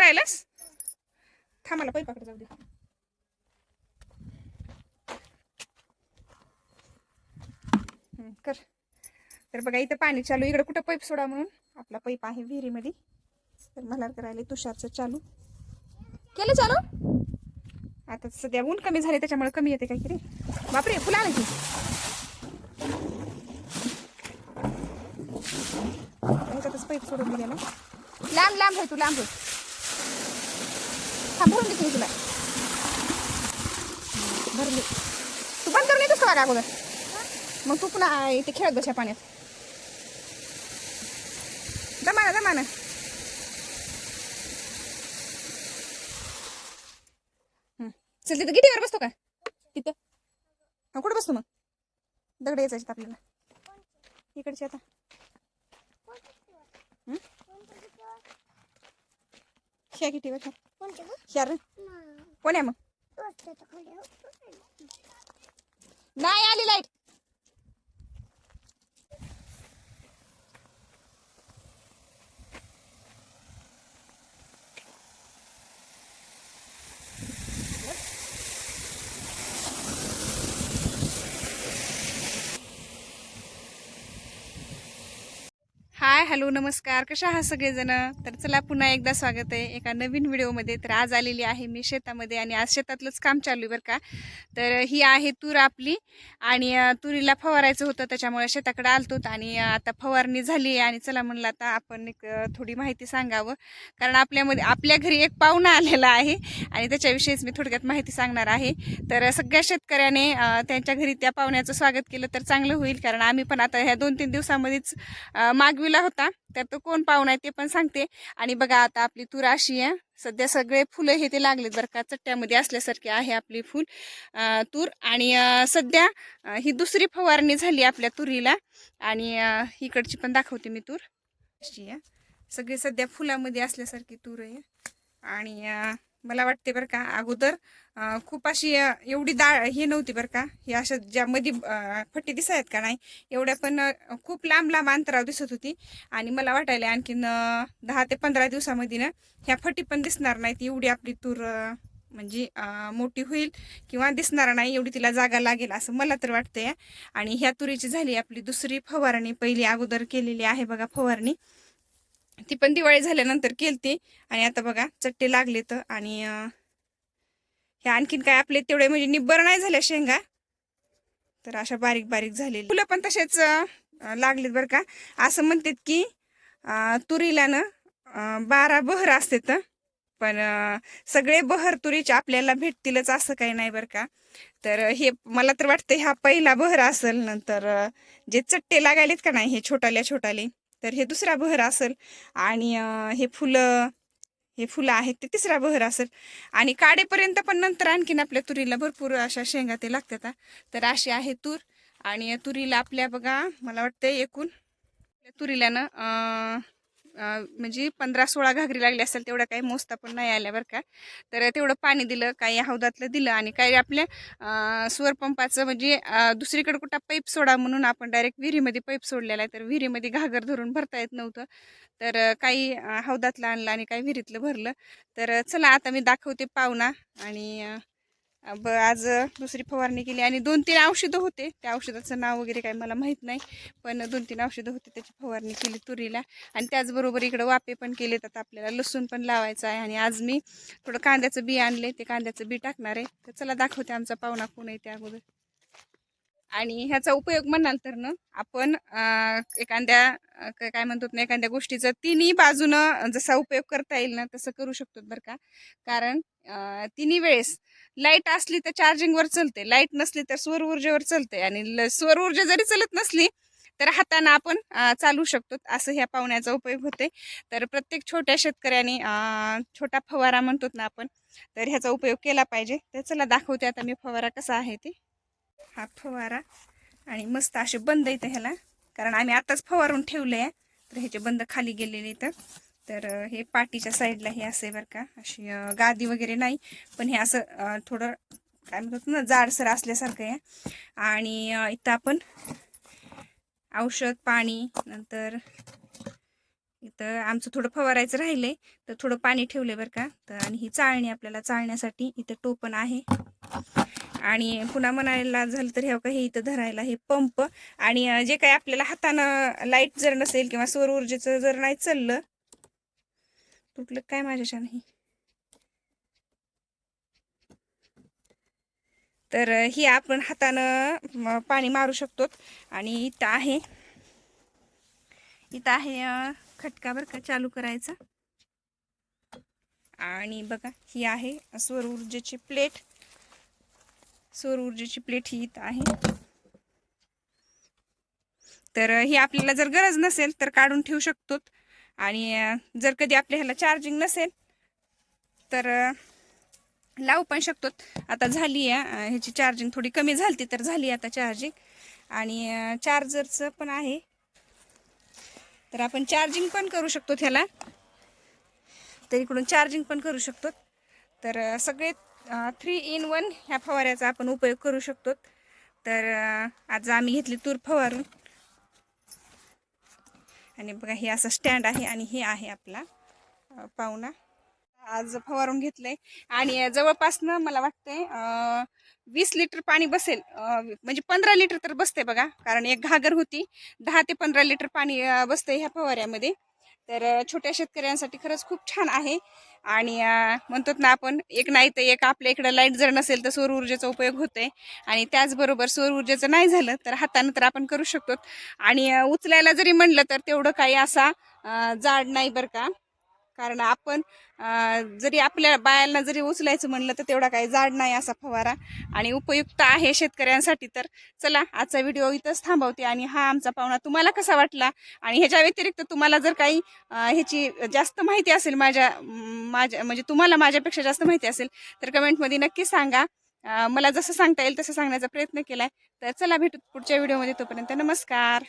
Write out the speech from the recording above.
करायलास? थांबाला पैपाकडे जाऊ दे. कर. तर बघा इथं पाणी चालू इकडे कुठं पैप सोडा म्हणून. आपला पैप आहे विहिरीमध्ये. तर मला करायला तुषारचं चालू. केलं चालू? आता सध्या ऊन कमी झाले त्याच्यामुळे कमी येते काहीतरी. बापरे फुला आलं की ह्याच्यातच पैप सोडून दिलेला. लांब लांब आहे तू लांब आहे थांबवून देते मी तुला भरली तू बंद करून येतोस का बघा अगोदर मग तू पुन्हा इथे खेळत बसा पाण्यात जमाना जमाना चल तिथं गिटीवर बसतो का तिथं हा कुठं बसतो मग दगड यायचं आपल्याला इकडचे आता ह्या गिटीवर ह्या. ह्या रे. कोण आहे मग? नाही आली लाइट हाय हॅलो नमस्कार. कशा आहात सगळेजण? तर चला पुन्हा एकदा स्वागत आहे एका नवीन व्हिडिओमध्ये. तर आज आलेली आहे मी शेतामध्ये आणि आज शेतातलंच काम चालू आहे बरं का. तर ही आहे तूर आपली आणि तुरीला फवारायचं होतं त्याच्यामुळे शेताकडे आलतो आणि आता फवारणी झाली आहे आणि चला म्हणलं आता आपण एक थोडी माहिती सांगावं. कारण आपल्यामध्ये आपल्या घरी एक पाहुणा आलेला आहे आणि त्याच्याविषयीच मी थोडक्यात माहिती सांगणार आहे. तर सगळ्या शेतकऱ्याने त्यांच्या घरी त्या पाहुण्याचं स्वागत केलं तर चांगलं होईल. कारण आम्ही पण आता ह्या दोन तीन दिवसामध्येच मागविला होता तर तो कोण पाहुणा आहे ते पण सांगते. आणि बघा आता आपली तूर अशी आहे. सध्या सगळे फुलं हे ते लागलेत बरं का. चट्ट्यामध्ये असल्यासारखे आहे आपली फुल तूर. आणि सध्या ही दुसरी फवारणी झाली आपल्या तुरीला. आणि इकडची पण दाखवते मी तूर. अशी आहे. सगळी सध्या फुलामध्ये असल्यासारखी तूर आहे. आणि मला वाटते बरं का अगोदर खूप अशी एवढी डाळ हे नव्हती बरं का. हे अशा ज्या मध्ये फट्टी दिसायत का नाही एवढ्या पण खूप लांब लांब अंतरावर दिसत होती. आणि मला वाटायला आणखीन दहा ते पंधरा दिवसामध्ये ना ह्या फटी पण दिसणार नाहीत एवढी आपली तूर म्हणजे मोठी होईल किंवा दिसणार नाही एवढी तिला जागा लागेल असं मला तर वाटतंय. आणि ह्या तुरीची झाली आपली दुसरी फवारणी पहिली अगोदर केलेली आहे बघा फवारणी. ती पण दिवाळी झाल्यानंतर केलती. आणि आता बघा चट्टे लागले तर आणि हे ह्या आणखीन काय आपले तेवढे म्हणजे निब्बर नाही झाल्या शेंगा. तर अशा बारीक बारीक झालेली फुलं पण तसेच लागलेत बरं का. असं म्हणतात की तुरीला ना बारा बहर असतात. पण सगळे बहर तुरीचे आपल्याला भेटतीलच असं काही नाही बरं का. तर हे मला तर वाटतं हा पहिला बहर असेल नंतर जे चट्टे लागायलेत का नाही हे छोटाल्या छोटाले. तर हे दुसरा बहर असेल आणि हे फुलं हे फुलं आहेत ते तिसरा बहर असेल. आणि काडेपर्यंत पण नंतर आणखीन आपल्या तुरीला भरपूर अशा शेंगा ते लागतात तर अशी आहे तूर आणि तुरीला आपल्या बघा मला वाटतं एकूण त्या तुरीला ना म्हणजे पंधरा सोळा घागरी लागली असेल तेवढं काही मोजता पण नाही आल्या बरं का. तर तेवढं पाणी दिलं काही हौदातलं दिलं आणि काही आपल्या स्वरपंपाचं म्हणजे दुसरीकडे कुठं पाईप सोडा म्हणून आपण डायरेक्ट विहिरीमध्ये पाईप सोडलेला आहे. तर विहिरीमध्ये घागर धरून भरता येत नव्हतं. तर काही हौदातलं आणलं आणि काही विहिरीतलं भरलं. तर चला आता मी दाखवते पाहुणा आणि ब आज दुसरी फवारणी केली आणि दोन तीन औषधं होते. त्या औषधाचं नाव वगैरे काय मला माहीत नाही पण दोन तीन औषधं होते त्याची फवारणी केली तुरीला. आणि त्याचबरोबर इकडं वापे पण केलेत. आता आपल्याला लसूण पण लावायचं आहे आणि आज मी थोडं कांद्याचं बी आणले ते कांद्याचं बी टाकणार आहे. तर चला दाखवते आमचा पाहुणा कोण आहे त्या अगोदर. आणि ह्याचा उपयोग म्हणाल तर ना आपण एखाद्या क- काय म्हणतो ना एखाद्या गोष्टीचा तिन्ही बाजूनं जसा उपयोग करता येईल ना तसं करू शकतो बरं का. कारण तिन्ही वेळेस लाइट असली तर चार्जिंगवर चलते लाइट नसली तर सौर ऊर्जेवर चलते आणि ल- सौर ऊर्जा जरी चलत नसली तर हातानं आपण चालू शकतो. असं ह्या पाहुण्याचा उपयोग होते. तर प्रत्येक छोट्या शेतकऱ्याने छोटा फवारा म्हणतो ना आपण तर ह्याचा उपयोग केला पाहिजे. तर चला दाखवते आता मी फवारा कसा आहे ते. हा फवारा. आणि मस्त असे बंद येतं ह्याला. कारण आम्ही आताच फवारून ठेवले आहे तर ह्याचे बंद खाली गेलेले इथं तर हे पाठीच्या साईडला हे असे बरं का. अशी गादी वगैरे नाही. पण हे असं थोडं काय म्हणतात ना जाडसर असल्यासारखं आहे. आणि इथं आपण औषध पाणी नंतर इथं आमचं थोडं फवारायचं राहिलंय. तर थोडं पाणी ठेवलंय बरं का. तर आणि ही चाळणी आपल्याला चाळण्यासाठी इथं टोपण आहे. आणि पुन्हा म्हणायला झालं तर हे बघा हे इथं धरायला हे पंप. आणि जे काही आपल्याला हातानं लाइट जर नसेल किंवा सौर ऊर्जेचं जर नाही चाललं तुटलं काय माझ्याच्या नाही तर ही आपण हातानं पाणी मारू शकतो. आणि इथं आहे इथं आहे खटका बरं का चालू करायचा. आणि बघा ही आहे सौर ऊर्जेची प्लेट सौर ऊर्जेची प्लेट ही इथं आहे. तर ही आपल्याला जर गरज नसेल तर काढून ठेवू शकतो आणि जर कधी आपल्या ह्याला चार्जिंग नसेल तर लावू पण शकतो आता झाली आहे ह्याची चार्जिंग थोडी कमी झाली तर झाली आता चार्जिंग आणि चार्जरचं पण आहे. तर आपण चार्जिंग पण करू शकतो ह्याला. तर इकडून चार्जिंग पण करू शकतो तर सगळे थ्री इन वन ह्या फवाऱ्याचा आपण उपयोग करू शकतो. तर आज आम्ही घेतली तूर फवारून. आणि बघा हे असं स्टँड आहे आणि हे आहे आपला पाहुणा. आज फवारून घेतलंय. आणि जवळपासनं मला वाटतंय वीस लिटर पाणी बसेल. म्हणजे पंधरा लिटर तर बसते बघा कारण एक घागर होती. दहा ते पंधरा लिटर पाणी बसतंय ह्या फवाऱ्यामध्ये. तर छोट्या शेतकऱ्यांसाठी खरंच खूप छान आहे. आणि म्हणतो ना आपण एक नाही तर एक आपल्या इकडं लाइट जर नसेल तर सौर ऊर्जेचा उपयोग होतोय. आणि त्याचबरोबर सौर ऊर्जेचं नाही झालं तर हातानं तर आपण करू शकतो आणि उचलायला जरी म्हणलं तर तेवढं काही असा जाड नाही बरं का. कारण आपण जरी आपल्या बायांना जरी उचलायचं म्हणलं तर तेवढा काही जाड नाही असा फवारा. आणि उपयुक्त आहे शेतकऱ्यांसाठी तर चला आजचा व्हिडिओ इथंच थांबवते आणि हा आमचा पाहुणा तुम्हाला कसा वाटला? आणि ह्याच्या व्यतिरिक्त तुम्हाला जर काही ह्याची जास्त माहिती असेल माझ्या माझ्या म्हणजे तुम्हाला माझ्यापेक्षा जास्त माहिती असेल तर कमेंटमध्ये नक्की सांगा. मला जसं सांगता येईल तसं सांगण्याचा प्रयत्न केलाय. तर चला भेटू पुढच्या व्हिडिओमध्ये तोपर्यंत नमस्कार.